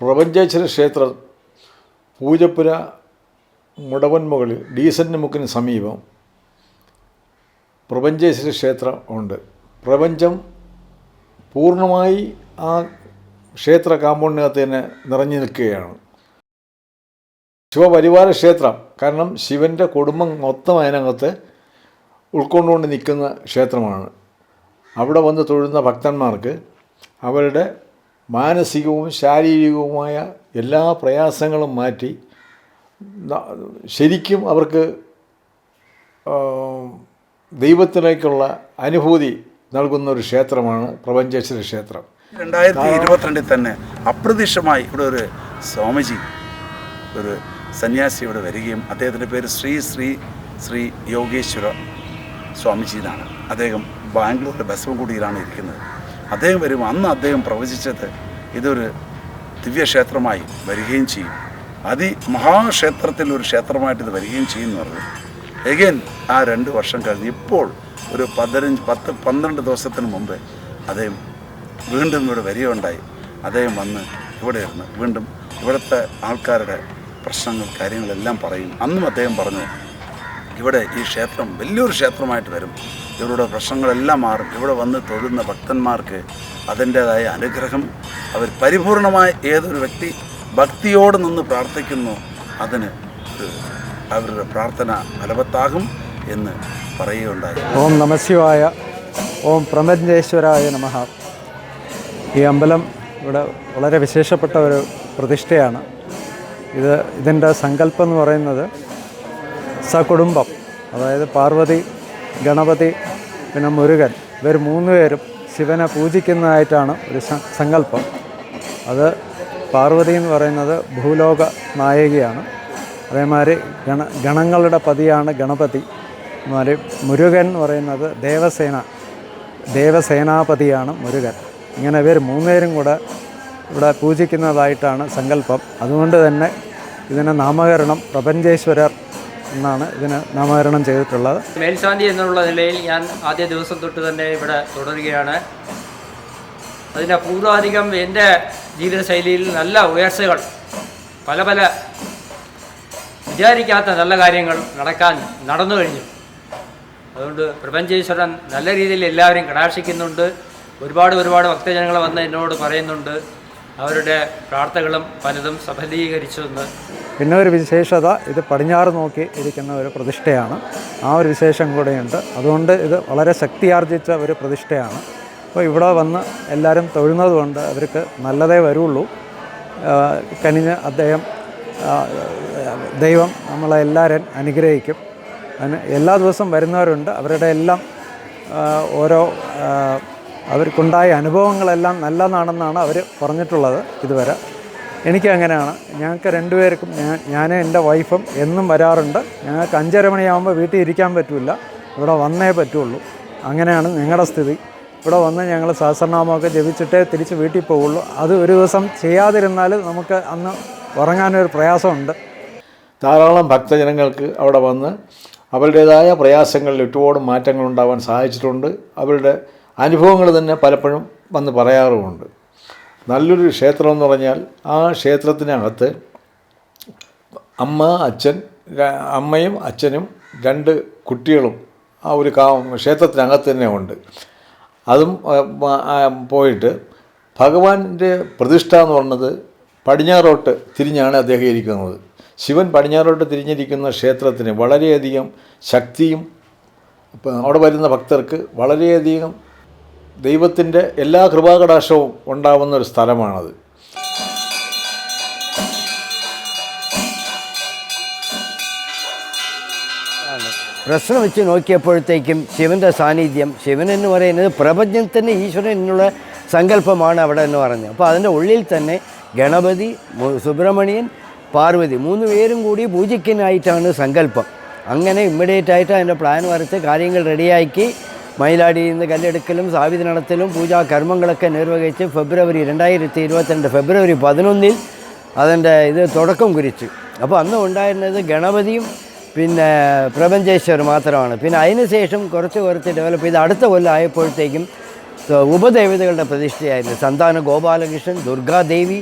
പ്രപഞ്ചേശ്വര ക്ഷേത്രം പൂജപ്പുര മുടവൻമുകളിൽ ഡീസന്റ് മുക്കിന് സമീപം പ്രപഞ്ചേശ്വര ക്ഷേത്രം ഉണ്ട്. പ്രപഞ്ചം പൂർണമായി ആ ക്ഷേത്ര കാമ്പൗണ്ടിനകത്ത് തന്നെ നിറഞ്ഞു നിൽക്കുകയാണ്. ശിവപരിവാര ക്ഷേത്രം കാരണം ശിവന്റെ കുടുംബം മൊത്തം അതിനകത്ത് ഉൾക്കൊണ്ടുകൊണ്ട് നിൽക്കുന്ന ക്ഷേത്രമാണ്. അവിടെ വന്ന് തൊഴുന്ന ഭക്തന്മാർക്ക് അവരുടെ മാനസികവും ശാരീരികവുമായ എല്ലാ പ്രയാസങ്ങളും മാറ്റി ശരിക്കും അവർക്ക് ദൈവത്തിലേക്കുള്ള അനുഭൂതി നൽകുന്ന ഒരു ക്ഷേത്രമാണ് പ്രപഞ്ചേശ്വര ക്ഷേത്രം. രണ്ടായിരത്തി ഇരുപത്തിരണ്ടിൽ തന്നെ അപ്രതീക്ഷമായി ഇവിടെ ഒരു സ്വാമിജി ഒരു സന്യാസി ഇവിടെ വരികയും അദ്ദേഹത്തിന്റെ പേര് ശ്രീ ശ്രീ ശ്രീ യോഗേശ്വര സ്വാമിജി എന്നാണ്. അദ്ദേഹം ബാംഗ്ലൂരിലെ ബസവൻകുടിയിലാണ് ഇരിക്കുന്നത്. അദ്ദേഹം വരും അന്ന് അദ്ദേഹം പ്രവചിച്ചത് ഇതൊരു ദിവ്യക്ഷേത്രമായി വരികയും ചെയ്യും. അതിമഹാക്ഷേത്രത്തിൽ ഒരു ക്ഷേത്രമായിട്ട് ഇത് വരികയും ചെയ്യുന്നു പറഞ്ഞു. എഗൈൻ ആ രണ്ട് വർഷം കഴിഞ്ഞ് ഇപ്പോൾ ഒരു പതിനഞ്ച് പത്ത് പന്ത്രണ്ട് ദിവസത്തിന് മുമ്പ് അദ്ദേഹം വീണ്ടും ഇവിടെ വരികയുണ്ടായി. അദ്ദേഹം വന്ന് ഇവിടെ ഇരുന്ന് വീണ്ടും ഇവിടുത്തെ ആൾക്കാരുടെ പ്രശ്നങ്ങൾ കാര്യങ്ങളെല്ലാം പറയും. അന്നും അദ്ദേഹം പറഞ്ഞു ഇവിടെ ഈ ക്ഷേത്രം വലിയൊരു ക്ഷേത്രമായിട്ട് വരും. ഇവരുടെ പ്രശ്നങ്ങളെല്ലാം മാറും. ഇവിടെ വന്ന് തൊഴുന്ന ഭക്തന്മാർക്ക് അതിന്റേതായ അനുഗ്രഹം. അവർ പരിപൂർണമായ ഏതൊരു വ്യക്തി ഭക്തിയോട് നിന്ന് പ്രാർത്ഥിക്കുന്നു അതിന് അവരുടെ പ്രാർത്ഥന ഫലവത്താകും എന്ന് പറയുകയുണ്ടായി. ഓം നമശിവായ ഓം പ്രപഞ്ചേശ്വരായ നമഃ. ഈ അമ്പലം ഇവിടെ വളരെ വിശേഷപ്പെട്ട ഒരു പ്രതിഷ്ഠയാണ്. ഇത് ഇതിന്റെ സങ്കല്പം എന്ന് പറയുന്നത് സകുടുംബം അതായത് പാർവതി ഗണപതി പിന്നെ മുരുകൻ. ഇവർ പേരും ശിവനെ പൂജിക്കുന്നതായിട്ടാണ് ഒരു സങ്കല്പം. അത് പാർവതി എന്ന് പറയുന്നത് ഭൂലോക നായികയാണ്. അതേമാതിരി ഗണ ഗണങ്ങളുടെ പതിയാണ് ഗണപതി. അതുമാതിരി മുരുകൻ എന്ന് പറയുന്നത് ദേവസേന ദേവസേനാപതിയാണ് മുരുകൻ. ഇങ്ങനെ ഇവർ മൂന്നുപേരും കൂടെ ഇവിടെ പൂജിക്കുന്നതായിട്ടാണ് സങ്കല്പം. അതുകൊണ്ട് തന്നെ ഇതിന് നാമകരണം പ്രപഞ്ചേശ്വരർ എന്നാണ് ഇതിന് നാമകരണം ചെയ്തിട്ടുള്ളത്. മേൽശാന്തി എന്നുള്ള നിലയിൽ ഞാൻ ആദ്യ ദിവസം തൊട്ട് തന്നെ ഇവിടെ തുടരുകയാണ്. അതിന്റെ പൂർവാധികം എന്റെ ജീവിതശൈലിയിൽ നല്ല ഉയർച്ചകൾ പല പല വിചാരിക്കാത്ത നല്ല കാര്യങ്ങൾ നടക്കാൻ നടന്നു കഴിഞ്ഞു. അതുകൊണ്ട് പ്രപഞ്ചേശ്വരൻ നല്ല രീതിയിൽ എല്ലാവരെയും കടാക്ഷിക്കുന്നുണ്ട്. ഒരുപാട് ഒരുപാട് ഭക്തജനങ്ങൾ വന്ന് എന്നോട് പറയുന്നുണ്ട്. അവരുടെ പ്രാർത്ഥനകളും പലതും സഫലീകരിച്ചു എന്ന് പിന്നെ ഒരു വിശേഷത ഇത് പടിഞ്ഞാറ് നോക്കി ഇരിക്കുന്ന ഒരു പ്രതിഷ്ഠയാണ്. ആ ഒരു വിശേഷം കൂടെയുണ്ട്. അതുകൊണ്ട് ഇത് വളരെ ശക്തിയാർജിച്ച ഒരു പ്രതിഷ്ഠയാണ്. അപ്പോൾ ഇവിടെ വന്ന് എല്ലാവരും തൊഴുന്നത് കൊണ്ട് അവർക്ക് നല്ലതേ വരുള്ളൂ. കനിഞ്ഞ് അദ്ദേഹം ദൈവം നമ്മളെ എല്ലാവരും അനുഗ്രഹിക്കും. അതിന് എല്ലാ ദിവസവും വരുന്നവരുണ്ട്. അവരുടെ എല്ലാം ഓരോ അവർക്കുണ്ടായ അനുഭവങ്ങളെല്ലാം നല്ലതാണെന്നാണ് അവർ പറഞ്ഞിട്ടുള്ളത് ഇതുവരെ. എനിക്ക് അങ്ങനെയാണ്. ഞങ്ങൾക്ക് രണ്ടുപേർക്കും ഞാൻ ഞാൻ എന്റെ വൈഫും എന്നും വരാറുണ്ട്. ഞങ്ങൾക്ക് അഞ്ചര മണിയാകുമ്പോൾ വീട്ടിൽ ഇരിക്കാൻ പറ്റില്ല. ഇവിടെ വന്നേ പറ്റുള്ളൂ. അങ്ങനെയാണ് ഞങ്ങളുടെ സ്ഥിതി. ഇവിടെ വന്ന് ഞങ്ങൾ സഹസ്രനാമമൊക്കെ ജപിച്ചിട്ടേ തിരിച്ച് വീട്ടിൽ പോവുള്ളൂ. അത് ഒരു ദിവസം ചെയ്യാതിരുന്നാൽ നമുക്ക് അന്ന് ഉറങ്ങാനൊരു പ്രയാസമുണ്ട്. ധാരാളം ഭക്തജനങ്ങൾക്ക് അവിടെ വന്ന് അവരുടേതായ പ്രയാസങ്ങളിൽ ഒരുപാട് മാറ്റങ്ങൾ ഉണ്ടാവാൻ സഹായിച്ചിട്ടുണ്ട്. അവരുടെ അനുഭവങ്ങൾ തന്നെ പലപ്പോഴും വന്ന് പറയാറുമുണ്ട്. നല്ലൊരു ക്ഷേത്രം എന്ന് പറഞ്ഞാൽ ആ ക്ഷേത്രത്തിനകത്ത് അമ്മ അച്ഛൻ അമ്മയും അച്ഛനും രണ്ട് കുട്ടികളും ആ ഒരു കാ ക്ഷേത്രത്തിനകത്ത് തന്നെ ഉണ്ട്. അതും പോയിട്ട് ഭഗവാന്റെ പ്രതിഷ്ഠ എന്ന് പറഞ്ഞത് പടിഞ്ഞാറോട്ട് തിരിഞ്ഞാണ് അദ്ദേഹം ഇരിക്കുന്നത്. ശിവൻ പടിഞ്ഞാറോട്ട് തിരിഞ്ഞിരിക്കുന്ന ക്ഷേത്രത്തിന് വളരെയധികം ശക്തിയും അവിടെ വരുന്ന ഭക്തർക്ക് വളരെയധികം ദൈവത്തിന്റെ എല്ലാ കൃപാകടാക്ഷവും ഉണ്ടാവുന്ന ഒരു സ്ഥലമാണത്. പ്രശ്നം വെച്ച് നോക്കിയപ്പോഴത്തേക്കും ശിവന്റെ സാന്നിധ്യം ശിവൻ എന്ന് പറയുന്നത് പ്രപഞ്ചത്തിന്റെ ഈശ്വരൻ എന്നുള്ള സങ്കല്പമാണ് അവിടെ എന്ന് പറഞ്ഞത്. അപ്പോൾ അതിന്റെ ഉള്ളിൽ തന്നെ ഗണപതി സുബ്രഹ്മണ്യൻ പാർവതി മൂന്ന് പേരും കൂടി പൂജിക്കാനായിട്ടാണ് സങ്കല്പം. അങ്ങനെ ഇമ്മീഡിയറ്റ് ആയിട്ട് അതിന്റെ പ്ലാൻ വരച്ച് കാര്യങ്ങൾ റെഡിയാക്കി മയിലാടിയിൽ നിന്ന് കല്ലെടുക്കലും സാവിധി നടത്തലും പൂജാ കർമ്മങ്ങളൊക്കെ നിർവഹിച്ച് ഫെബ്രുവരി രണ്ടായിരത്തി ഇരുപത്തിരണ്ട് ഫെബ്രുവരി പതിനൊന്നിൽ അതിന്റെ ഇത് തുടക്കം കുറിച്ചു. അപ്പോൾ അന്ന് ഉണ്ടായിരുന്നത് ഗണപതിയും പിന്നെ പ്രപഞ്ചേശ്വർ മാത്രമാണ്. പിന്നെ അതിനുശേഷം കുറച്ച് കുറച്ച് ഡെവലപ്പ് ചെയ്ത് അടുത്ത കൊല്ലം ആയപ്പോഴത്തേക്കും ഉപദേവതകളുടെ പ്രതിഷ്ഠയായിരുന്നു. സന്താന ഗോപാലകൃഷ്ണൻ ദുർഗാദേവി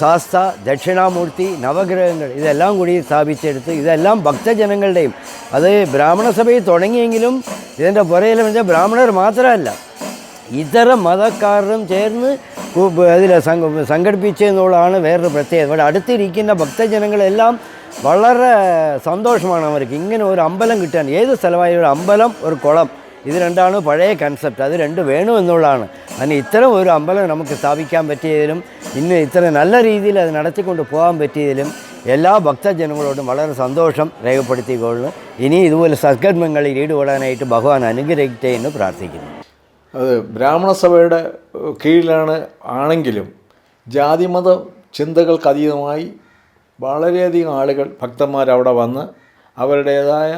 ശാസ്ത ദക്ഷിണാമൂർത്തി നവഗ്രഹങ്ങൾ ഇതെല്ലാം കൂടി സ്ഥാപിച്ചെടുത്ത് ഇതെല്ലാം ഭക്തജനങ്ങളുടെയും അത് ബ്രാഹ്മണ സഭയിൽ തുടങ്ങിയെങ്കിലും ഇതിന്റെ പുറയിൽ വെച്ചാൽ ബ്രാഹ്മണർ മാത്രമല്ല ഇതര മതക്കാരും ചേർന്ന് അതിൽ സംഘടിപ്പിച്ചെന്നുള്ളതാണ് വേറൊരു പ്രത്യേകത. ഇവിടെ അടുത്തിരിക്കുന്ന ഭക്തജനങ്ങളെല്ലാം വളരെ സന്തോഷമാണ് അവർക്ക്. ഇങ്ങനെ ഒരു അമ്പലം കിട്ടാൻ ഏത് സ്ഥലമായ ഒരു അമ്പലം ഒരു കുളം ഇത് രണ്ടാണ് പഴയ കൺസെപ്റ്റ് അത് രണ്ട് വേണമെന്നുള്ളതാണ് അതിന് ഇത്തരം ഒരു അമ്പലം നമുക്ക് സ്ഥാപിക്കാൻ പറ്റിയതിലും ഇന്ന് ഇത്ര നല്ല രീതിയിൽ അത് നടത്തിക്കൊണ്ട് പോകാൻ പറ്റിയതിലും എല്ലാ ഭക്തജനങ്ങളോടും വളരെ സന്തോഷം രേഖപ്പെടുത്തിക്കൊള്ളു ഇനി ഇതുപോലെ സത്കർമ്മങ്ങളിൽ ഈടുപെടാനായിട്ട് ഭഗവാൻ അനുഗ്രഹിക്കട്ടെ എന്ന് പ്രാർത്ഥിക്കുന്നു. അത് ബ്രാഹ്മണ സഭയുടെ കീഴിലാണ് ആണെങ്കിലും ജാതിമത ചിന്തകൾക്ക് അതീതമായി വളരെയധികം ആളുകൾ ഭക്തന്മാർ അവിടെ വന്ന് അവരുടേതായ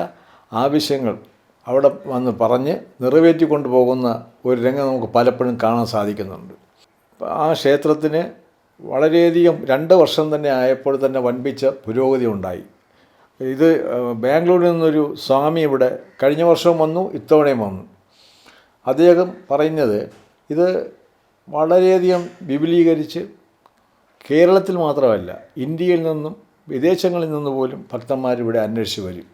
ആവശ്യങ്ങൾ അവിടെ വന്ന് പറഞ്ഞ് നിറവേറ്റി കൊണ്ടുപോകുന്ന ഒരു രംഗം നമുക്ക് പലപ്പോഴും കാണാൻ സാധിക്കുന്നുണ്ട്. ആ ക്ഷേത്രത്തിന് വളരെയധികം രണ്ട് വർഷം തന്നെ ആയപ്പോൾ തന്നെ വൻപിച്ച പുരോഗതി ഉണ്ടായി. ഇത് ബാംഗ്ലൂരിൽ നിന്നൊരു സ്വാമി ഇവിടെ കഴിഞ്ഞ വർഷവും വന്നു ഇത്തവണയും വന്നു. അദ്ദേഹം പറയുന്നത് ഇത് വളരെയധികം വിപുലീകരിച്ച് കേരളത്തിൽ മാത്രമല്ല ഇന്ത്യയിൽ നിന്നും വിദേശങ്ങളിൽ നിന്ന് പോലും ഭക്തന്മാർ ഇവിടെ അന്വേഷിച്ച് വരും.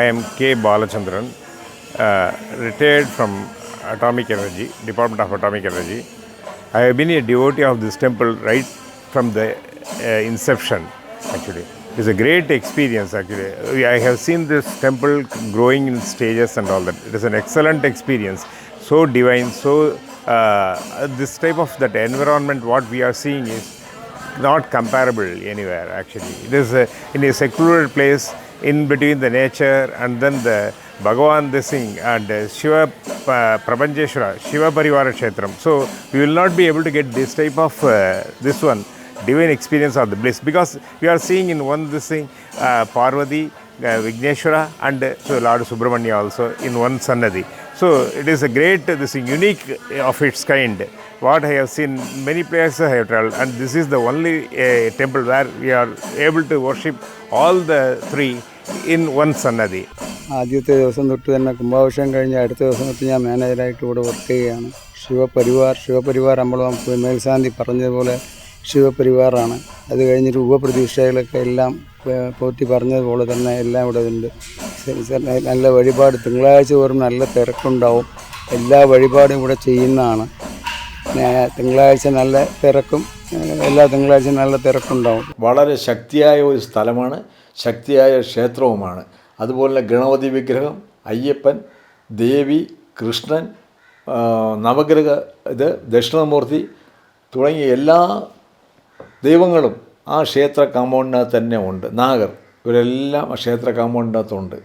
I M K Balachandran retired from atomic energy department of atomic energy I have been a devotee of this temple right from the uh, inception, actually. It's a great experience, actually. I have seen this temple growing in stages and all that. It is an excellent experience, so divine, so uh, this type of that environment, what we are seeing is not comparable anywhere actually. It is a, in a secluded place in between the nature and then the Bhagavan thing and uh, Shiva uh, Shiva Parivara Kshetram. So we will not be able to get this type of uh, this one divine experience of the bliss because we are seeing in one this thing uh, Parvati, uh, Vigneshwara and uh, so Lord Subramanya also in one Sannadhi. So it is a great, this is unique of its kind. What I have seen many places I have traveled, and this is the only uh, temple where we are able to worship all the three in one Sannadhi. ആദ്യത്തെ ദിവസം തൊട്ട് തന്നെ കുംഭാഭിഷേകം കഴിഞ്ഞ് അടുത്ത ദിവസം തൊട്ട് ഞാൻ മാനേജറായിട്ട് ഇവിടെ വർക്ക് ചെയ്യുകയാണ് ശിവപരിവാർ ശിവപരിവാർ അമ്പലം മേൽശാന്തി പറഞ്ഞതുപോലെ ശിവപരിവാറാണ്. അത് കഴിഞ്ഞിട്ട് ഉപപ്രതീക്ഷകളൊക്കെ എല്ലാം പോറ്റി പറഞ്ഞതുപോലെ തന്നെ എല്ലാം ഇവിടെ ഉണ്ട്. നല്ല വഴിപാട്. തിങ്കളാഴ്ച തോറും നല്ല തിരക്കുണ്ടാവും. എല്ലാ വഴിപാടും ഇവിടെ ചെയ്യുന്നതാണ്. തിങ്കളാഴ്ച നല്ല തിരക്കും എല്ലാ തിങ്കളാഴ്ചയും നല്ല തിരക്കുണ്ടാവും. വളരെ ശക്തിയായ ഒരു സ്ഥലമാണ്. ശക്തിയായ ക്ഷേത്രവുമാണ്. അതുപോലെ ഗണപതി വിഗ്രഹം അയ്യപ്പൻ ദേവി കൃഷ്ണൻ നവഗ്രഹ ഇത് ദക്ഷിണമൂർത്തി തുടങ്ങിയ എല്ലാ ദൈവങ്ങളും ആ ക്ഷേത്ര കാമ്പൗണ്ടിനകത്ത് തന്നെ ഉണ്ട്. നാഗർ ഇവരെല്ലാം ആ ക്ഷേത്ര കാമ്പൗണ്ടിനകത്തുണ്ട്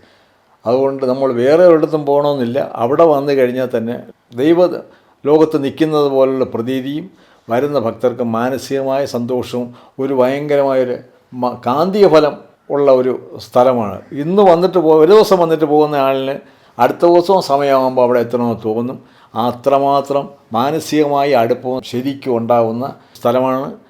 അതുകൊണ്ട് നമ്മൾ വേറെ ഒരിടത്തും പോകണമെന്നില്ല. അവിടെ വന്നു കഴിഞ്ഞാൽ തന്നെ ദൈവ ലോകത്ത് നിൽക്കുന്നത് പോലുള്ള പ്രതീതിയും വരുന്ന ഭക്തർക്ക് മാനസികമായ സന്തോഷവും ഒരു ഭയങ്കരമായൊരു കാന്തിക ഫലം ഉള്ള ഒരു സ്ഥലമാണ്. ഇന്ന് വന്നിട്ട് പോ ഒരു ദിവസം വന്നിട്ട് പോകുന്ന ആളിന് അടുത്ത ദിവസവും സമയമാകുമ്പോൾ അവിടെ എത്തണമെന്ന് തോന്നും. അത്രമാത്രം മാനസികമായി അടുപ്പവും ശരിക്കും ഉണ്ടാകുന്ന സ്ഥലമാണ്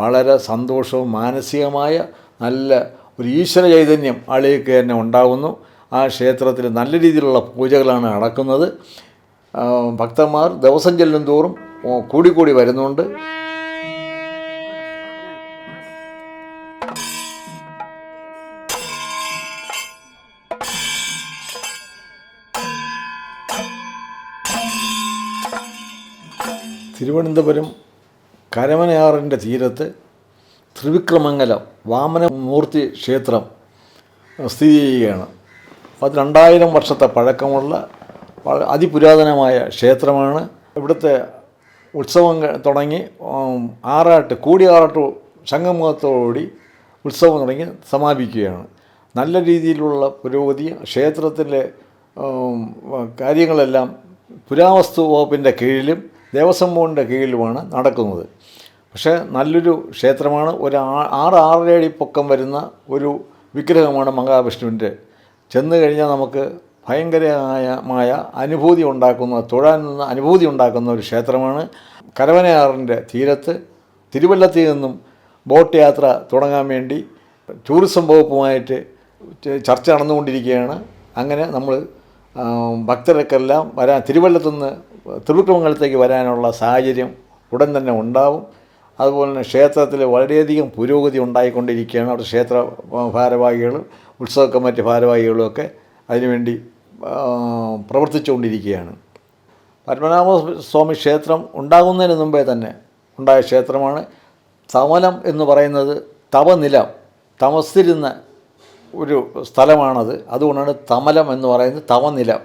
വളരെ സന്തോഷവും മാനസികമായ നല്ല ഒരു ഈശ്വര ചൈതന്യം ആളുകൾക്ക് തന്നെ ഉണ്ടാകുന്നു. ആ ക്ഷേത്രത്തിൽ നല്ല രീതിയിലുള്ള പൂജകളാണ് നടക്കുന്നത്. ഭക്തന്മാർ ദിവസം ചെല്ലും തോറും കൂടിക്കൂടി വരുന്നുണ്ട്. തിരുവനന്തപുരം കരമനയാറിന്റെ തീരത്ത് ത്രിവിക്രമംഗലം വാമനമൂർത്തി ക്ഷേത്രം സ്ഥിതി ചെയ്യുകയാണ്. അത് രണ്ടായിരം വർഷത്തെ പഴക്കമുള്ള അതിപുരാതനമായ ക്ഷേത്രമാണ്. ഇവിടുത്തെ ഉത്സവം തുടങ്ങി ആറാട്ട് കൂടിയാറാട്ട് സംഗമത്തോടുകൂടി ഉത്സവം തുടങ്ങി സമാപിക്കുകയാണ്. നല്ല രീതിയിലുള്ള പുരോഗതി ക്ഷേത്രത്തിലെ കാര്യങ്ങളെല്ലാം പുരാവസ്തു വകുപ്പിന്റെ കീഴിലും ദേവസ്വം ബോർഡിന്റെ കീഴിലുമാണ് നടക്കുന്നത്. പക്ഷേ നല്ലൊരു ക്ഷേത്രമാണ്. ഒരു ആറ് ആറര അടി പൊക്കം വരുന്ന ഒരു വിഗ്രഹമാണ് മഹാവിഷ്ണുവിന്റെ. ചെന്ന് കഴിഞ്ഞാൽ നമുക്ക് ഭയങ്കരമായ അനുഭൂതി ഉണ്ടാക്കുന്ന തൊഴാൻ നിന്ന് അനുഭൂതി ഉണ്ടാക്കുന്ന ഒരു ക്ഷേത്രമാണ് കരവനയാറിന്റെ തീരത്ത്. തിരുവല്ലത്തിൽ നിന്നും ബോട്ട് യാത്ര തുടങ്ങാൻ വേണ്ടി ടൂറിസം വകുപ്പുമായിട്ട് ചർച്ച നടന്നുകൊണ്ടിരിക്കുകയാണ്. അങ്ങനെ നമ്മൾ ഭക്തർക്കെല്ലാം വരാൻ തിരുവല്ലത്തുനിന്ന് തിരുവിക്രമംഗലത്തേക്ക് വരാനുള്ള സാഹചര്യം ഉടൻ തന്നെ ഉണ്ടാവും. അതുപോലെ തന്നെ ക്ഷേത്രത്തിൽ വളരെയധികം പുരോഗതി ഉണ്ടായിക്കൊണ്ടിരിക്കുകയാണ് അവിടെ ക്ഷേത്ര ഭാരവാഹികളും ഉത്സവ കമ്മിറ്റി ഭാരവാഹികളും ഒക്കെ അതിനുവേണ്ടി പ്രവർത്തിച്ചുകൊണ്ടിരിക്കുകയാണ്. പത്മനാഭ സ്വാമി ക്ഷേത്രം ഉണ്ടാകുന്നതിന് മുമ്പേ തന്നെ ഉണ്ടായ ക്ഷേത്രമാണ്. തമലം എന്ന് പറയുന്നത് തവനിലം തമസിരുന്ന ഒരു സ്ഥലമാണത്. അതുകൊണ്ടാണ് തമലം എന്ന് പറയുന്നത് തവനിലം.